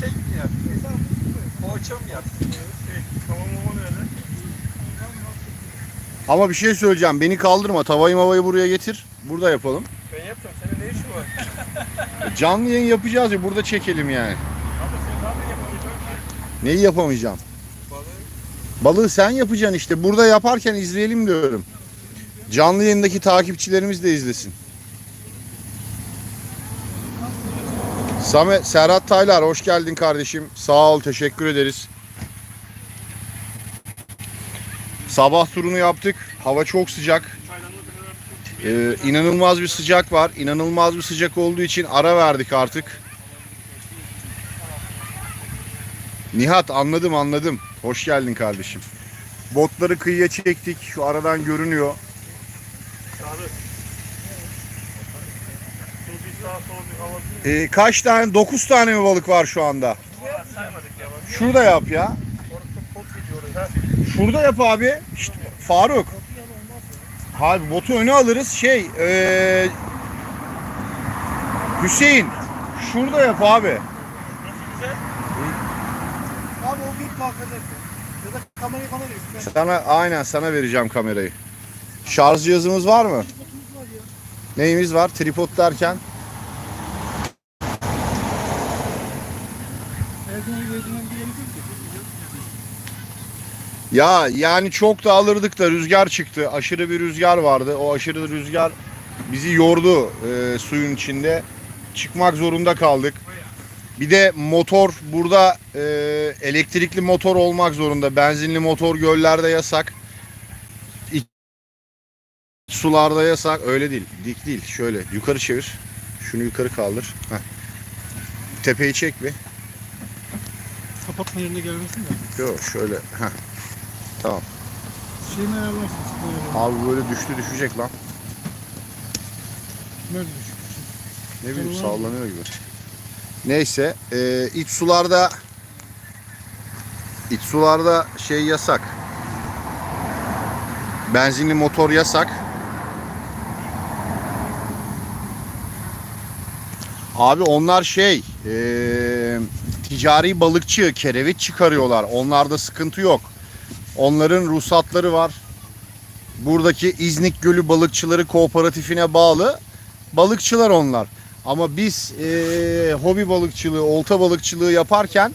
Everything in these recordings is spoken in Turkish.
Kek mi yaptın? Poğaça mı yaptın? Ama bir şey söyleyeceğim. Beni kaldırma. Tavayı mavayı buraya getir. Burada yapalım. Ben yaptım. Senin ne işin var? Canlı yayın yapacağız ya. Burada çekelim yani. Abi sen yapamayacaksın. Neyi yapamayacağım? Balığı Balığı sen yapacaksın işte. Burada yaparken izleyelim diyorum. Canlı yayındaki takipçilerimiz de izlesin. Samet, Serhat Taylar hoş geldin kardeşim. Sağ ol teşekkür ederiz. Sabah turunu yaptık. Hava çok sıcak. Ee, inanılmaz bir sıcak var. İnanılmaz bir sıcak olduğu için ara verdik artık. Nihat anladım anladım. Hoş geldin kardeşim. Botları kıyıya çektik. Şu aradan görünüyor. Ee, kaç tane? 9 tane mi balık var şu anda? Şurada yap ya. Şurada yap abi. Şşt, Faruk. Abi botu öne alırız. Şey, ee, Hüseyin. Şurada yap abi. Nasıl güzel? Abi o bir kalkacak. Ya da kamerayı bana ver. Sana aynen sana vereceğim kamerayı. Şarj cihazımız var mı? Neyimiz var? Tripod derken. Ya yani çok da alırdık da rüzgar çıktı. Aşırı bir rüzgar vardı. O aşırı rüzgar bizi yordu e, suyun içinde. Çıkmak zorunda kaldık. Bir de motor burada e, elektrikli motor olmak zorunda. Benzinli motor göllerde yasak. Sularda yasak. Öyle değil. Dik değil. Şöyle yukarı çevir. Şunu yukarı kaldır. Heh. Tepeyi çek bir. Kapatma yerine gelmesin de. Yok şöyle. Heh. Tamam. Şeyini ayarlarsın. Abi böyle düştü düşecek lan. Nerede düşük? Ne bileyim Tamam. sallanıyor gibi. Neyse e, iç sularda iç sularda şey yasak. Benzinli motor yasak. Abi onlar şey e, ticari balıkçı kerevit çıkarıyorlar. Onlarda sıkıntı yok. Onların ruhsatları var. Buradaki İznik Gölü Balıkçıları Kooperatifine bağlı balıkçılar onlar. Ama biz eee, hobi balıkçılığı, olta balıkçılığı yaparken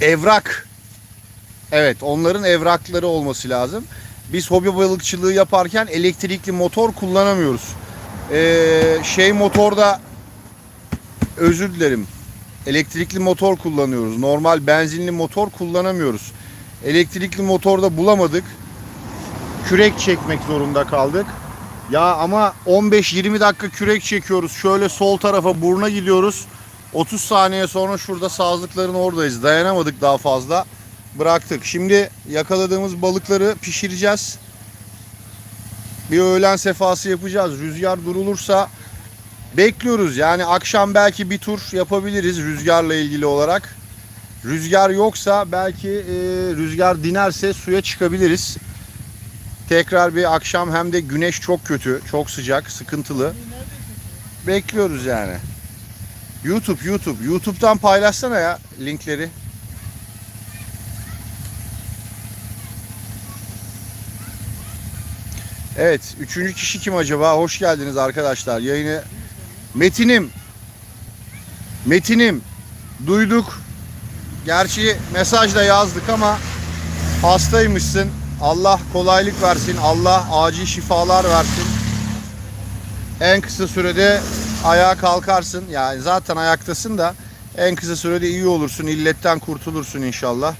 evrak evet onların evrakları olması lazım. Biz hobi balıkçılığı yaparken elektrikli motor kullanamıyoruz. Eee, şey motorda özür dilerim. Elektrikli motor kullanıyoruz. Normal benzinli motor kullanamıyoruz. Elektrikli motorda bulamadık. Kürek çekmek zorunda kaldık. Ya ama 15-20 dakika kürek çekiyoruz. Şöyle sol tarafa buruna gidiyoruz. 30 saniye sonra şurada sazlıkların oradayız. Dayanamadık daha fazla. Bıraktık. Şimdi yakaladığımız balıkları pişireceğiz. Bir öğlen sefası yapacağız. Rüzgar durulursa bekliyoruz. Yani akşam belki bir tur yapabiliriz rüzgarla ilgili olarak. Rüzgar yoksa belki e, rüzgar dinerse suya çıkabiliriz. Tekrar bir akşam hem de güneş çok kötü, çok sıcak, sıkıntılı. Bekliyoruz yani. YouTube, YouTube. YouTube'dan paylaşsana ya linkleri. Evet, üçüncü kişi kim acaba? Hoş geldiniz arkadaşlar. Yayını Metin'im. Metin'im. Duyduk. Gerçi mesajla yazdık ama hastaymışsın. Allah kolaylık versin. Allah acil şifalar versin. En kısa sürede ayağa kalkarsın. Yani zaten ayaktasın da en kısa sürede iyi olursun. İlletten kurtulursun inşallah.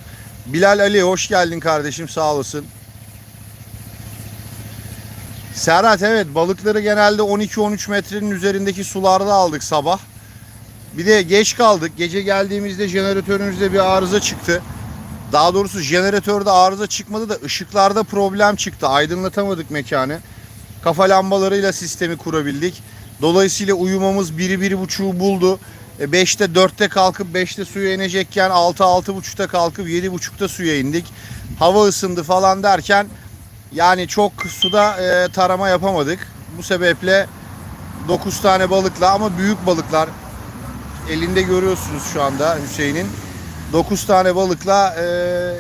Bilal Ali hoş geldin kardeşim sağ olasın. Serhat evet balıkları genelde 12-13 metrenin üzerindeki sularda aldık sabah. Bir de geç kaldık. Gece geldiğimizde jeneratörümüzde bir arıza çıktı. Daha doğrusu jeneratörde arıza çıkmadı da ışıklarda problem çıktı. Aydınlatamadık mekanı. Kafa lambalarıyla sistemi kurabildik. Dolayısıyla uyumamız biri biri buçuğu buldu. 5'te 4'te kalkıp 5'te suya inecekken 6 6 buçukta kalkıp 7 buçukta suya indik. Hava ısındı falan derken Yani çok suda e, tarama yapamadık. Bu sebeple 9 tane balıkla ama büyük balıklar elinde görüyorsunuz şu anda Hüseyin'in. 9 tane balıkla e,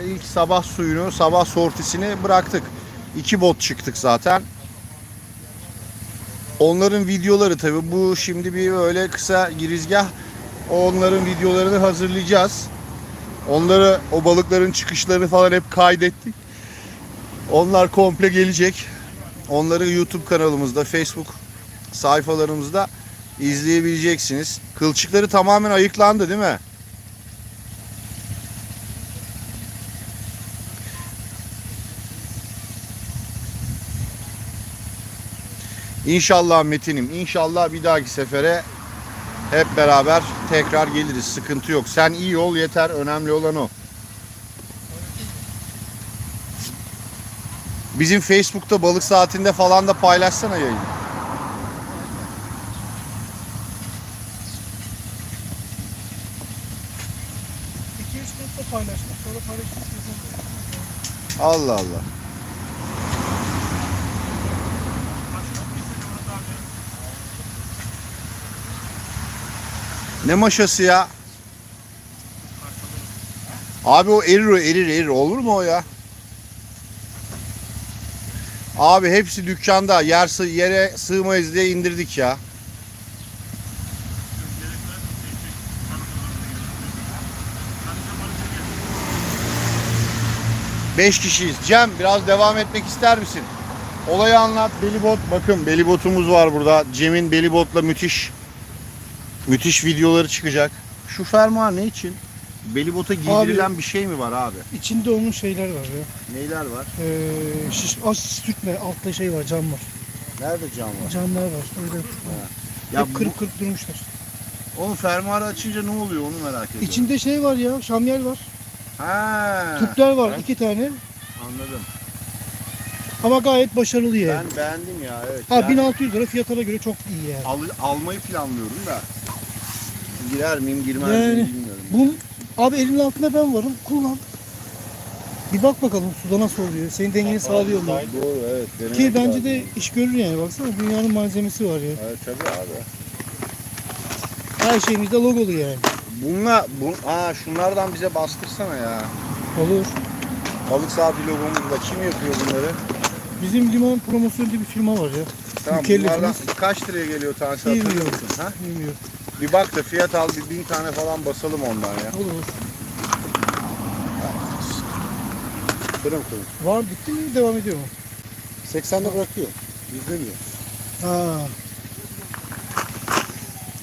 ilk sabah suyunu, sabah sortisini bıraktık. 2 bot çıktık zaten. Onların videoları tabi bu şimdi bir öyle kısa girizgah. Onların videolarını hazırlayacağız. Onları o balıkların çıkışlarını falan hep kaydettik. Onlar komple gelecek. Onları YouTube kanalımızda, Facebook sayfalarımızda izleyebileceksiniz. Kılçıkları tamamen ayıklandı değil mi? İnşallah Metin'im. İnşallah bir dahaki sefere hep beraber tekrar geliriz. Sıkıntı yok. Sen iyi ol yeter. Önemli olan o. Bizim Facebook'ta balık saatinde falan da paylaşsana yayını. İki üç grupta paylaştık. Sonra paylaştık. Allah Allah. Ne maşası ya? Abi o erir o erir erir olur mu o ya? Abi hepsi dükkanda yer yere sığmayız diye indirdik ya. Beş kişiyiz. Cem biraz devam etmek ister misin? Olayı anlat. Belibot bakın belibotumuz var burada. Cem'in belibotla müthiş müthiş videoları çıkacak. Şu fermuar ne için? Belibota giydirilen bir şey mi var abi? İçinde onun şeyler var ya. Neyler var? Ee, şiş, az sürtme. Altta şey var cam var. Nerede cam var? Camlar var. Öyle Ya Hep bu, kırık kırık durmuşlar. onun fermuarı açınca ne oluyor onu merak ediyorum. İçinde şey var ya. Şamyel var. Ha. Tüpler var. ben iki tane. Anladım. Ama gayet başarılı yani. Ben beğendim ya evet. Ha Yani 1600 lira fiyatına göre çok iyi yani. al- almayı planlıyorum da. Girer miyim girmez Yani miyim bilmiyorum. Bu abi elinin altında ben varım. Kullan. Bir bak bakalım suda nasıl oluyor. Senin dengeni sağlıyor mu? Doğru evet. denemek Ki bence lazım. de iş görür yani. Baksana dünyanın malzemesi var ya. Evet tabii abi. Her şeyimizde logolu yani. Bununla, bu, aa şunlardan bize bastırsana ya. Olur. Balık saati logomuzla kim yapıyor bunları? Bizim liman promosyon diye bir firma var ya. Tamam Mükellefimiz. bunlardan kaç liraya geliyor tanesi hatırlıyor Bilmiyorum. musun? Ha? Bilmiyorum. Bir bak da fiyat al bir bin tane falan basalım ondan ya. Olur. Kırım kırım. Var bitti mi devam ediyor mu? 80'de bırakıyor. İzlemiyor. Ha.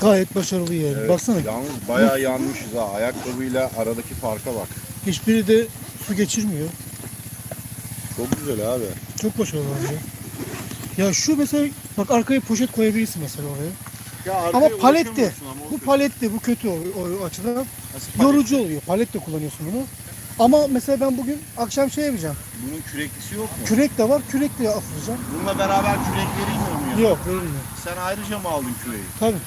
Gayet başarılı yani. Evet, Baksana. Yalnız bayağı yanmışız ha. Ayakkabıyla aradaki farka bak. Hiçbiri de su geçirmiyor. Çok güzel abi. Çok başarılı bence. Ya şu mesela bak arkaya poşet koyabilirsin mesela oraya. Ya Ama paletti. Bu paletti. Bu kötü o, o açıdan. Yorucu oluyor. Paletle kullanıyorsun bunu. Ama mesela ben bugün akşam şey yapacağım. Bunun küreklisi yok mu? Kürek de var. Kürekle afıracağım. Bununla beraber kürek verilmiyor mu ya? Yok verilmiyor. Sen ayrıca mı aldın küreği? Tabii.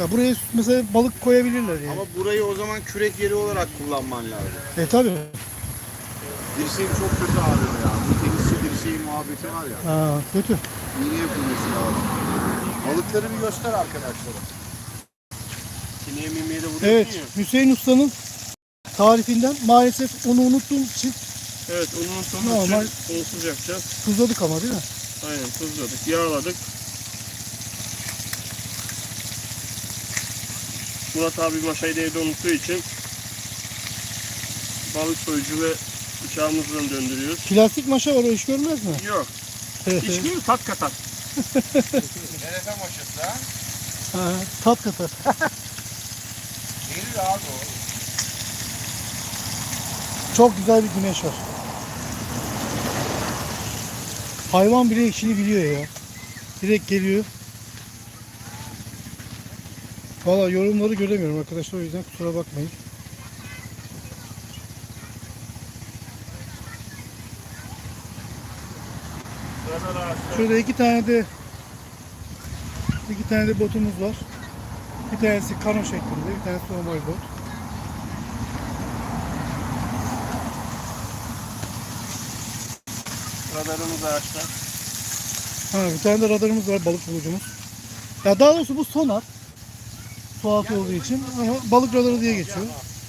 Ya buraya mesela balık koyabilirler yani. Ama burayı o zaman kürek yeri olarak kullanman lazım. E tabii. Dirseğim çok kötü ağrıyor ya. Bu tenisçi dirseği muhabbeti var ya. Ha, kötü. İğne yapılması lazım. Balıkları bir göster arkadaşlara. Sineye mimeye de Evet. Hüseyin Usta'nın tarifinden maalesef onu unuttuğum için Evet onun sonu Normal. için sonsuz yapacağız. tuzladık ama değil mi? Aynen tuzladık, yağladık. Murat abi maşayı da evde unuttuğu için balık soyucu ve bıçağımızla döndürüyoruz. Plastik maşa var o iş görmez mi? Yok. İç değil tat katar. NF maşası ha? Ha, tat katar. Gelir abi o. Çok güzel bir güneş var. Hayvan bile işini biliyor ya. Direkt geliyor. Valla yorumları göremiyorum arkadaşlar o yüzden kusura bakmayın. Şurada iki tane de iki tane de botumuz var. Bir tanesi kano şeklinde, bir tanesi normal bot. Radarımız araçta. Ha, bir tane de radarımız var balık bulucumuz. Ya daha doğrusu bu sonar. Altı olduğu için ama balık radarı diye geçiyor.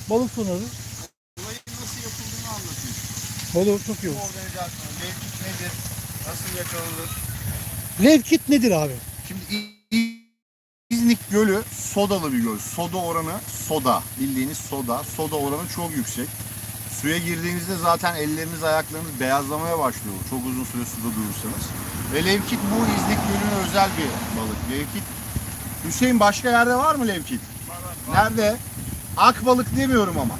Balık sonarı. Olayın nasıl yapıldığını anlatayım. Balık çok iyi olur. Mevcut nedir, nasıl yakalanır? Levkit nedir abi? Şimdi İznik Gölü sodalı bir göl. Soda oranı soda. Bildiğiniz soda. Soda oranı çok yüksek. Suya girdiğinizde zaten elleriniz ayaklarınız beyazlamaya başlıyor. Çok uzun süre suda durursanız. Ve levkit bu İznik Gölü'ne özel bir balık. Levkit Hüseyin başka yerde var mı levkit? Nerede? Akbalık demiyorum ama.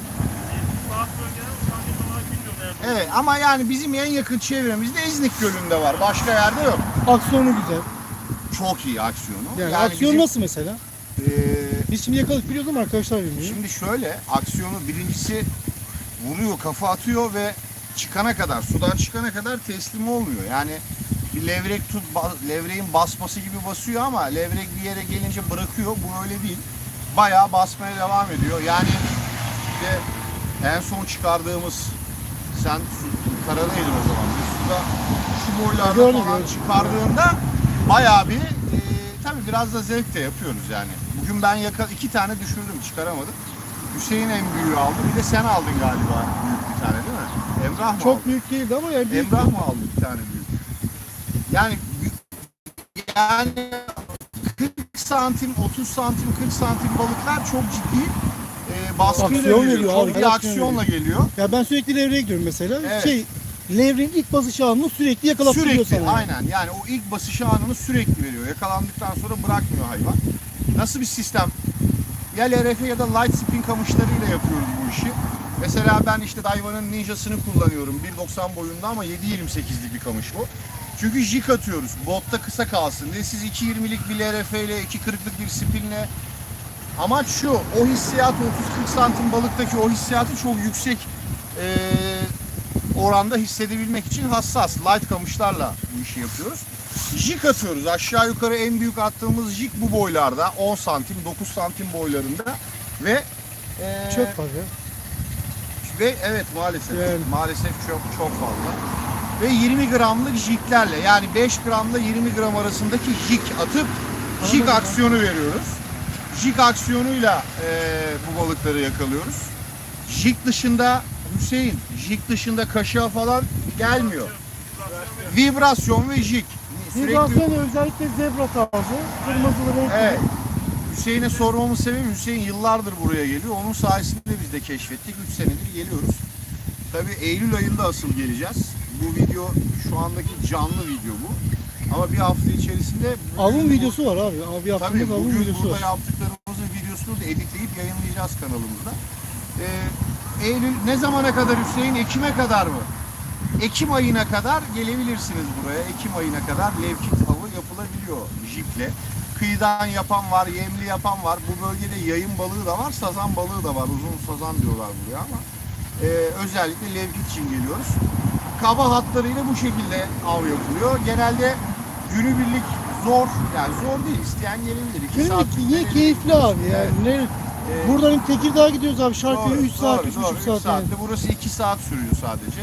Evet ama yani bizim en yakın çevremizde İznik Gölü'nde var. Başka yerde yok. Aksiyonu güzel. Çok iyi aksiyonu. Yani, aksiyon bizim- nasıl mesela? Ee, Biz şimdi yakaladık biliyoruz ama arkadaşlar bilmiyor. Şimdi şöyle aksiyonu birincisi vuruyor kafa atıyor ve çıkana kadar sudan çıkana kadar teslim olmuyor. Yani bir levrek tut ba- levreğin basması gibi basıyor ama levrek bir yere gelince bırakıyor. Bu öyle değil. Bayağı basmaya devam ediyor. Yani işte en son çıkardığımız sen karadaydın o zaman. Biz suda şu boylarda Gördüm, falan gördüm. çıkardığında bayağı bir e, tabii biraz da zevk de yapıyoruz yani. Bugün ben yaka, iki tane düşürdüm çıkaramadım. Hüseyin en büyüğü aldı. Bir de sen aldın galiba büyük bir tane değil mi? Emrah mı Çok aldı? büyük değildi ama yani büyük. Emrah mı aldı bir tane büyük? Yani yani 40 santim, 30 santim, 40 santim balıklar çok ciddi baskıyla Aksiyon geliyor. veriyor abi, aksiyon aksiyonla geliyor. Ya ben sürekli levreye gidiyorum mesela. Evet. Şey, levrenin ilk basış anını sürekli yakalattırıyor Sürekli sana. aynen yani o ilk basış anını sürekli veriyor. Yakalandıktan sonra bırakmıyor hayvan. Nasıl bir sistem? Ya LRF ya da light spin kamışlarıyla yapıyoruz bu işi. Mesela ben işte Daiwa'nın Ninja'sını kullanıyorum. 1.90 boyunda ama 7.28'lik bir kamış bu. Çünkü jig atıyoruz. Botta kısa kalsın diye. Siz 2.20'lik bir LRF ile 2.40'lık bir spinle Amaç şu, o hissiyat 30-40 santim balıktaki o hissiyatı çok yüksek eee, oranda hissedebilmek için hassas, light kamışlarla bu işi yapıyoruz. Jig atıyoruz. Aşağı yukarı en büyük attığımız jig bu boylarda. 10 santim, 9 santim boylarında. Ve eee, Çok fazla. ve evet maalesef Yani. maalesef çok çok fazla. Ve 20 gramlık jiglerle yani 5 gramla 20 gram arasındaki jig atıp jig Anladım. aksiyonu veriyoruz. Jig aksiyonuyla eee, bu balıkları yakalıyoruz. Jig dışında Hüseyin, jig dışında kaşığa falan gelmiyor. Vibrasyon ve jig. Sürekli Vibrasyon özellikle zebra tarzı. Kırmızılı renkli. Evet. Hüseyin'e sormamın sebebi Hüseyin yıllardır buraya geliyor. Onun sayesinde biz de keşfettik. 3 senedir geliyoruz. Tabii Eylül ayında asıl geleceğiz. Bu video şu andaki canlı video bu. Ama bir hafta içerisinde Avın videosu var abi. Abi Tabii yaptığımız avın bugün videosu burada var. yaptıklarımızın videosunu da editleyip yayınlayacağız kanalımızda. Ee, Eylül ne zamana kadar Hüseyin? Ekim'e kadar mı? Ekim ayına kadar gelebilirsiniz buraya. Ekim ayına kadar levkit avı yapılabiliyor jiple. Kıyıdan yapan var, yemli yapan var. Bu bölgede yayın balığı da var, sazan balığı da var. Uzun sazan diyorlar buraya ama e, özellikle levkit için geliyoruz. Kaba hatlarıyla bu şekilde av yapılıyor. Genelde günübirlik zor, yani zor değil. İsteyen gelebilir. İki saat niye keyifli abi yani. Ne, Ee, buradan Tekirdağ'a gidiyoruz abi Doğru, 3 saat, doğru, 3,5 doğru. Üç saat. yani. saatte. Burası 2 saat sürüyor sadece.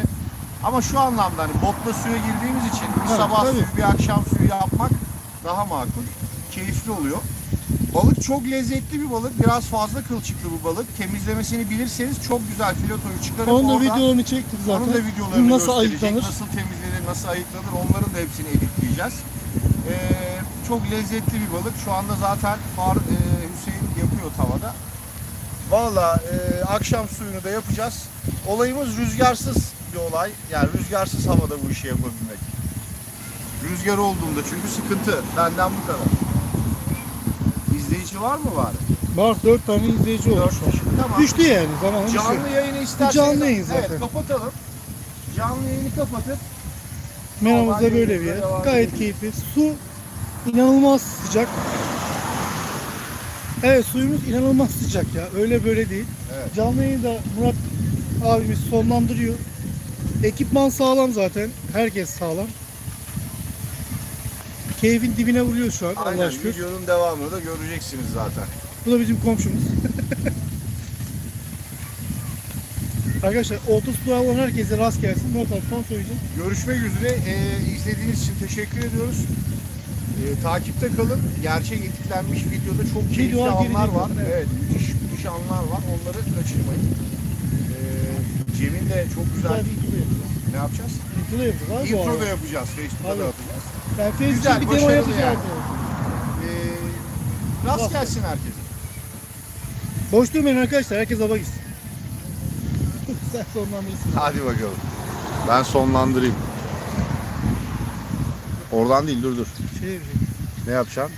Ama şu anlamda hani botla suya girdiğimiz için bir Evet, sabah tabii. suyu bir akşam suyu yapmak daha makul. Keyifli oluyor. Balık çok lezzetli bir balık. Biraz fazla kılçıklı bu balık. Temizlemesini bilirseniz çok güzel filotoyu çıkarıp Onun da orada videolarını çektik zaten. onun da videolarını Nasıl gösterecek. ayıklanır? Nasıl temizlenir, nasıl ayıklanır onların da hepsini editleyeceğiz. Ee, çok lezzetli bir balık. Şu anda zaten Far, e, Hüseyin yapıyor tavada. Valla e, akşam suyunu da yapacağız. Olayımız rüzgarsız bir olay. Yani rüzgarsız havada bu işi yapabilmek. Rüzgar olduğunda çünkü sıkıntı. Benden bu kadar. İzleyici var mı var? Var 4 tane izleyici Dört kişi. Tamam. Düştü yani zaman düşüyor. Canlı yayını isterseniz. canlı yayın Evet zaten. kapatalım. Canlı yayını kapatıp Meramızda böyle bir yer. Gayet keyifli. Su inanılmaz sıcak. Evet suyumuz inanılmaz sıcak ya. Öyle böyle değil. Evet. Canlı yayını da Murat abimiz sonlandırıyor. Ekipman sağlam zaten. Herkes sağlam. Keyfin dibine vuruyor şu an Aynen Allah'a şükür. videonun devamını da göreceksiniz zaten. Bu da bizim komşumuz. Arkadaşlar olta tuzağı olan herkese rast gelsin. Abi son söyleyeceğim. Görüşmek üzere. Ee, izlediğiniz için teşekkür ediyoruz. Ee, takipte kalın. Gerçek editlenmiş videoda çok keyifli Videolar anlar var. evet. Evet, müthiş, müthiş anlar var. Onları kaçırmayın. Ee, Cem'in de çok güzel Güzel bir yapacağız. ne yapacağız? Intro yapacağız Intro da yapacağız. Facebook'ta da atacağız. Yani Facebook'ta bir demo yapacağız. yani. Ee, rast Rast gelsin herkese. Boş durmayın arkadaşlar. Herkes hava gitsin. Sen sonlandırırsın. Hadi bakalım. Ben sonlandırayım. Oradan değil dur dur. Şey yapacak. Ne yapacaksın?